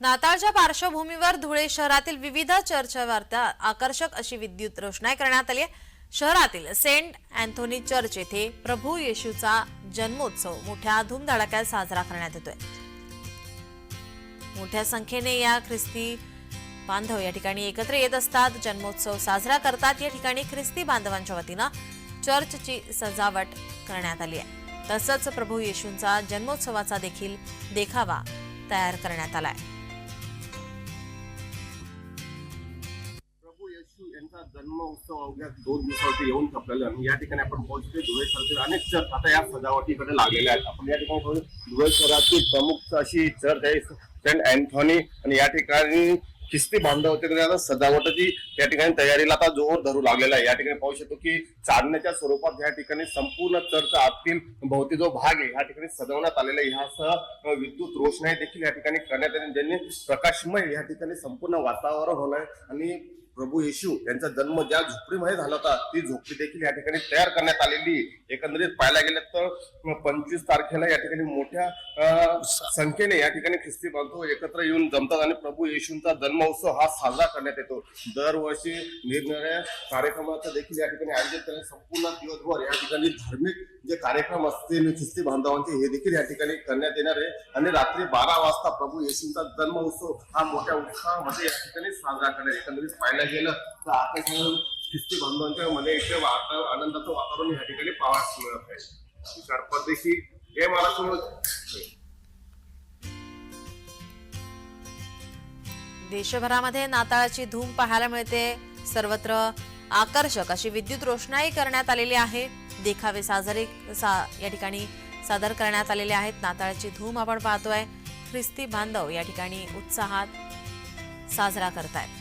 नाताळच्या पार्श्वभूमीवर धुळे शहरातील विविध चर्चवार्ता आकर्षक अशी विद्युत रोषणाई करण्यात आली आहे. शहरातील सेंट अँथोनी चर्च येथे प्रभू येशूचा जन्मोत्सव मोठ्या धूमधडाक्यात साजरा करण्यात येतोय. मोठ्या संख्येने या ख्रिस्ती बांधव या ठिकाणी एकत्र येत असतात. जन्मोत्सव साजरा करतात. या ठिकाणी ख्रिस्ती बांधवांच्या वतीनं चर्चची सजावट करण्यात आली आहे. तसंच प्रभू येशूंचा जन्मोत्सवाचा देखील देखावा तयार करण्यात आला आहे. त्यांचा जन्म उत्सव अवघ्या दोन दिवसावरती येऊन ठपलेला आणि या ठिकाणी आपण पोहोचतोय. धुळे शहरातील अनेक चर्च आता या सजावटीकडे लागलेल्या आहेत. आपण या ठिकाणी धुळे शहरातील प्रमुख अशी चर्च आहे सेंट अँथॉनी. आणि या ठिकाणी ख्रिस्ती बांधव होते. आता सजावटाची या ठिकाणी तयारीला आता जोर धरू लागलेला आहे. या ठिकाणी पाहू शकतो की चांदण्याच्या स्वरूपात या ठिकाणी संपूर्ण चर्च आतील भोवती जो भाग आहे या ठिकाणी सजवण्यात आलेला आहे. ह्यासह विद्युत रोषणाई देखील या ठिकाणी करण्यात आली ज्यांनी प्रकाशमय या ठिकाणी संपूर्ण वातावरण होणार आणि प्रभू येशू यांचा जन्म ज्या झोपडीमध्ये झाला होता ती झोपडी देखील या ठिकाणी तयार करण्यात आलेली. एकंदरीत पाहायला गेलं तर पंचवीस तारखेला या ठिकाणी मोठ्या संख्येने या ठिकाणी ख्रिस्ती बांधव एकत्र येऊन जमतात आणि प्रभू येशूंचा जन्मोत्सव हा साजरा करण्यात येतो. दरवर्षी निरनिराळ्या कार्यक्रमाचं देखील या ठिकाणी आयोजित करण्यात संपूर्ण दिवसभर या ठिकाणी धार्मिक जे कार्यक्रम असतील ख्रिस्ती बांधवांचे हे देखील या ठिकाणी करण्यात येणार आहे. आणि रात्री बारा वाजता प्रभू येशूंचा जन्म उत्सव हा मोठ्या उत्साहामध्ये या ठिकाणी साजरा करण्यात एकंदरीत पाहायला गेलं तर आता ख्रिस्ती बांधवांच्या मध्ये इथे वातावरण आनंदाचं वातावरण या ठिकाणी पाहायला मिळत आहे. तुषार परदेशी हे महाराष्ट्र देशभरामध्ये नाताळाची धूम पाहायला मिळते. सर्वत्र आकर्षक अशी विद्युत रोषणाई करण्यात आलेली आहे. देखावे साजरे सा या ठिकाणी सादर करण्यात आलेले आहेत. नाताळाची धूम आपण पाहतोय. ख्रिस्ती बांधव या ठिकाणी उत्साहात साजरा करतायत.